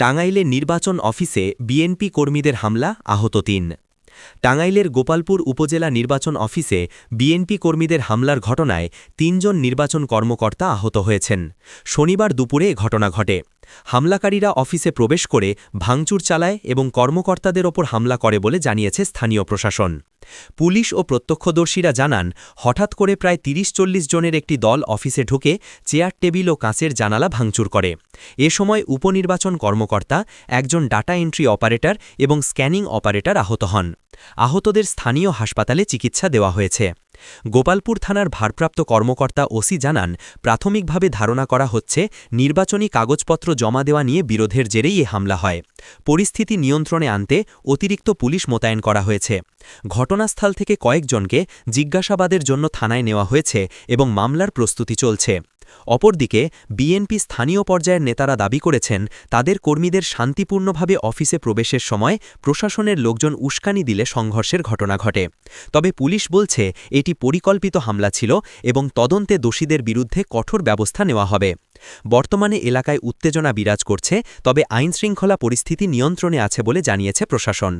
টাঙ্গাইলে নির্বাচন অফিসে বিএনপি কর্মীদের হামলা, আহত তিন। টাঙ্গাইলের গোপালপুর উপজেলা নির্বাচন অফিসে বিএনপি কর্মীদের হামলার ঘটনায় তিনজন নির্বাচন কর্মকর্তা আহত হয়েছেন। শনিবার দুপুরে ঘটনা ঘটে। হামলাকারীরা অফিসে প্রবেশ করে ভাঙচুর চালায় এবং কর্মকর্তাদের ওপর হামলা করে বলে জানিয়েছে স্থানীয় প্রশাসন। পুলিশ ও প্রত্যক্ষদর্শীরা জানান, হঠাৎ করে প্রায় তিরিশ চল্লিশ জনের একটি দল অফিসে ঢুকে চেয়ার, টেবিল ও কাঁচের জানালা ভাঙচুর করে। এ সময় উপনির্বাচন কর্মকর্তা, একজন ডাটা এন্ট্রি অপারেটর এবং স্ক্যানিং অপারেটর আহত হন। আহতদের স্থানীয় হাসপাতালে চিকিৎসা দেওয়া হয়েছে। গোপালপুর থানার ভারপ্রাপ্ত কর্মকর্তা ওসি জানান, প্রাথমিকভাবে ধারণা করা হচ্ছে, নির্বাচনী কাগজপত্র জমা দেওয়া নিয়ে বিরোধের জেরেই এ হামলা হয়। পরিস্থিতি নিয়ন্ত্রণে আনতে অতিরিক্ত পুলিশ মোতায়েন করা হয়েছে। ঘটনাস্থল থেকে কয়েকজনকে জিজ্ঞাসাবাদের জন্য থানায় নেওয়া হয়েছে এবং মামলার প্রস্তুতি চলছে। অপরদিকে, বিএনপি স্থানীয় পর্যায়ের নেতারা দাবি করেছেন, তাদের কর্মীদের শান্তিপূর্ণভাবে অফিসে প্রবেশের সময় প্রশাসনের লোকজন উস্কানি দিলে সংঘর্ষের ঘটনা ঘটে। তবে পুলিশ বলছে, এটি পরিকল্পিত হামলা ছিল এবং তদন্তে দোষীদের বিরুদ্ধে কঠোর ব্যবস্থা নেওয়া হবে। বর্তমানে এলাকায় উত্তেজনা বিরাজ করছে, তবে আইনশৃঙ্খলা পরিস্থিতি নিয়ন্ত্রণে আছে বলে জানিয়েছে প্রশাসন।